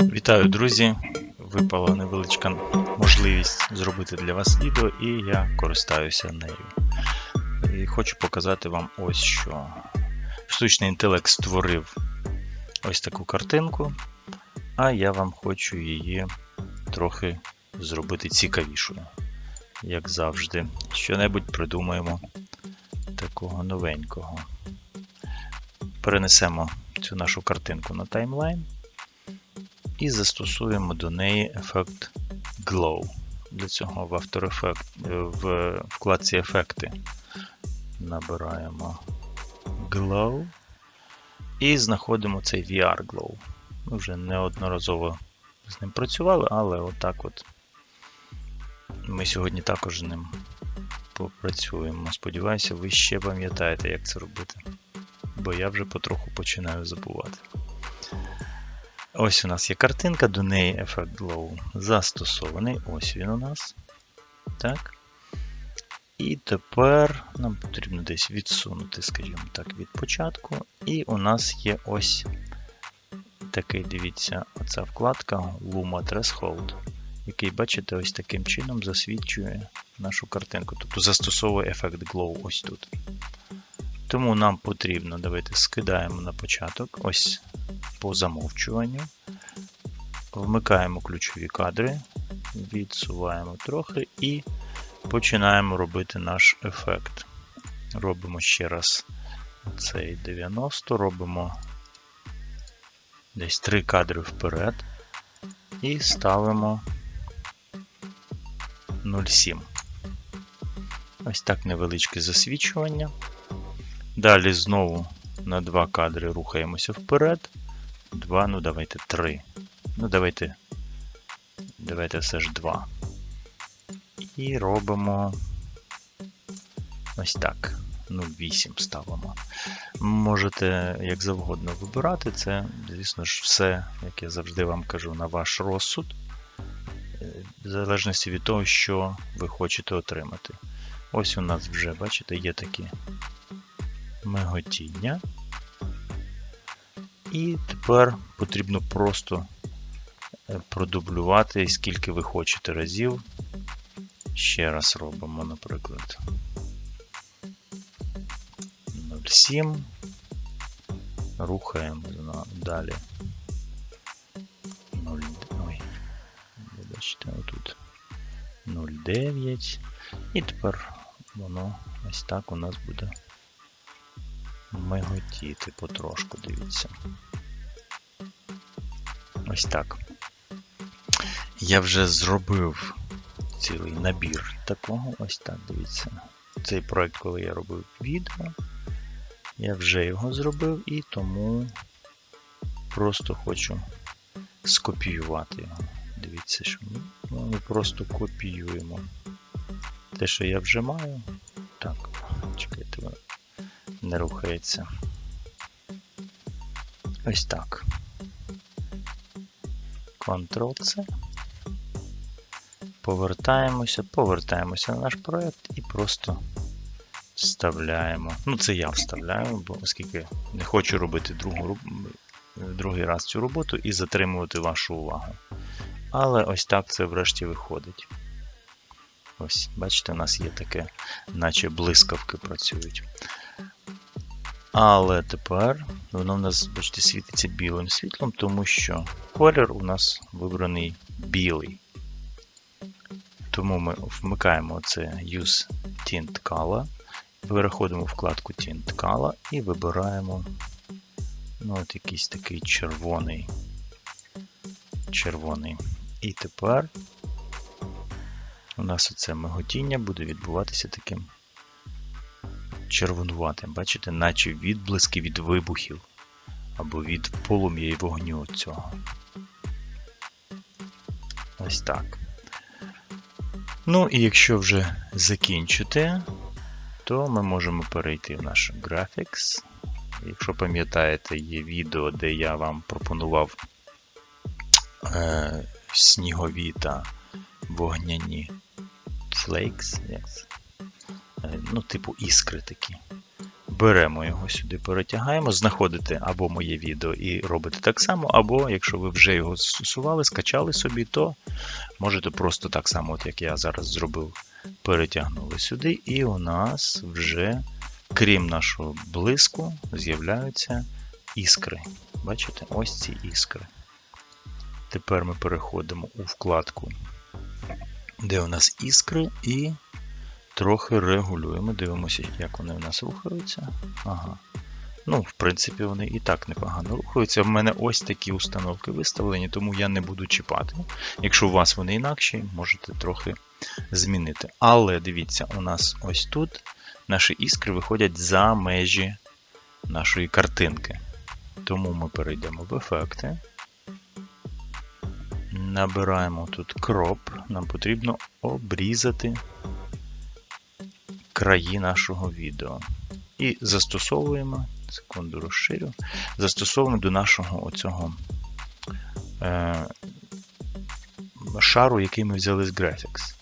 Вітаю, друзі! Випала невеличка можливість зробити для вас відео, і я користаюся нею. І хочу показати вам ось що. Штучний інтелект створив ось таку картинку, а я вам хочу її трохи зробити цікавішою. Як завжди, що-небудь придумаємо такого новенького. Перенесемо цю нашу картинку на таймлайн і застосуємо до неї ефект Glow. Для цього в After Effects, в вкладці Ефекти набираємо Glow і знаходимо цей VR Glow. Ми вже неодноразово з ним працювали, але отак от ми сьогодні також ним попрацюємо. Сподіваюся, ви ще пам'ятаєте, як це робити. Бо я вже потроху починаю забувати. Ось у нас є картинка, до неї ефект Glow застосований. Ось він у нас. Так. І тепер нам потрібно десь відсунути, скажімо так, від початку. І у нас є ось такий, дивіться, оця вкладка Luma Threshold, який, бачите, ось таким чином засвідчує нашу картинку. Тобто застосовує ефект Glow ось тут. Тому нам потрібно, давайте скидаємо на початок, ось по замовчуванню. Вмикаємо ключові кадри, відсуваємо трохи і починаємо робити наш ефект. Робимо ще раз цей 90, робимо десь 3 кадри вперед і ставимо 0,7. Ось так невеличке засвічування. Далі знову на 2 кадри рухаємося вперед. 2, ну давайте 3. Ну, давайте. Давайте все ж 2. І робимо ось так. Ну, 8 ставимо. Можете як завгодно вибирати. Це, звісно ж, все, як я завжди вам кажу, на ваш розсуд. В залежності від того, що ви хочете отримати. Ось у нас вже, бачите, є такі миготіння. І тепер потрібно просто продублювати, скільки ви хочете разів. Ще раз робимо, наприклад, 0,7. Рухаємо далі. 0, ой, вибачте, отут 0,9. І тепер воно ось так у нас буде миготіти потрошку, дивіться. Ось так. Я вже зробив цілий набір такого. Ось так, дивіться. Цей проект, коли я робив відео, я вже його зробив і тому просто хочу скопіювати його. Дивіться, що ми, ми просто копіюємо те, що я вже маю. Так, не рухається. Ось так. Ctrl-C. Повертаємося, повертаємося на наш проєкт і просто вставляємо. Ну, це я вставляю, бо оскільки не хочу робити другу, другий раз цю роботу і затримувати вашу увагу. Але ось так це врешті виходить. Ось, бачите, у нас є таке, наче блискавки працюють. Але тепер воно в нас, бачите, світиться білим світлом, тому що колір у нас вибраний білий. Тому ми вмикаємо це Use Tint Color, переходимо в вкладку Tint Color і вибираємо ну, от якийсь такий червоний. червоний. І тепер у нас оце миготіння буде відбуватися таким червонуватим. Бачите, наче відблиски від вибухів або від полум'я і вогню цього. Ось так. Ну, і якщо вже закінчити, то ми можемо перейти в наш Graphics. Якщо пам'ятаєте, є відео, де я вам пропонував е, снігові та вогняні flakes? Е, ну, типу іскри такі. Беремо його сюди, перетягаємо, знаходите або моє відео і робите так само, або якщо ви вже його застосували, скачали собі, то можете просто так само, от як я зараз зробив, перетягнули сюди, і у нас вже, крім нашого блиску, з'являються іскри. Бачите? Ось ці іскри. Тепер ми переходимо у вкладку, де у нас іскри, і трохи регулюємо. Дивимося, як вони у нас рухаються. Ага. Ну, в принципі, вони і так непогано рухаються. В мене ось такі установки виставлені, тому я не буду чіпати. Якщо у вас вони інакші, можете трохи змінити. Але дивіться, у нас ось тут наші іскри виходять за межі нашої картинки. Тому ми перейдемо в ефекти. Набираємо тут кроп. Нам потрібно обрізати краї нашого відео. І застосовуємо, секунду розширю, застосовуємо до нашого оцього е, шару, який ми взяли з Graphics.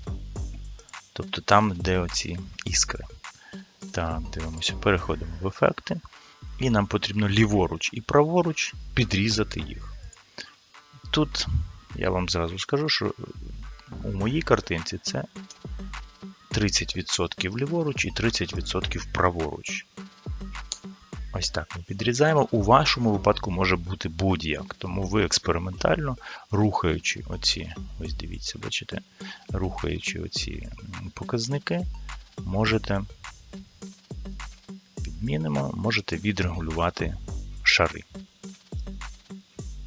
Тобто там, де оці іскри. Так, дивимося, переходимо в ефекти. І нам потрібно ліворуч і праворуч підрізати їх. Тут я вам зразу скажу, що у моїй картинці це 30% ліворуч і 30% праворуч. Ось так ми підрізаємо. У вашому випадку може бути будь-як. Тому ви експериментально рухаючи оці, ось дивіться, бачите, рухаючи оці показники, можете підмінимо, можете відрегулювати шари.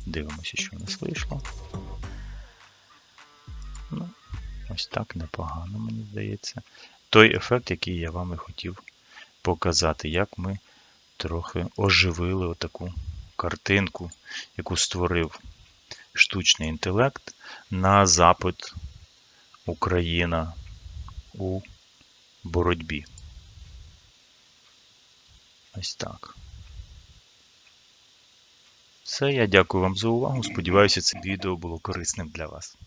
Дивимося, що в нас вийшло. Ось так непогано, мені здається. Той ефект, який я вам і хотів показати, як ми трохи оживили отаку картинку, яку створив штучний інтелект на запит Україна у боротьбі. Ось так. Все, я дякую вам за увагу. Сподіваюся, це відео було корисним для вас.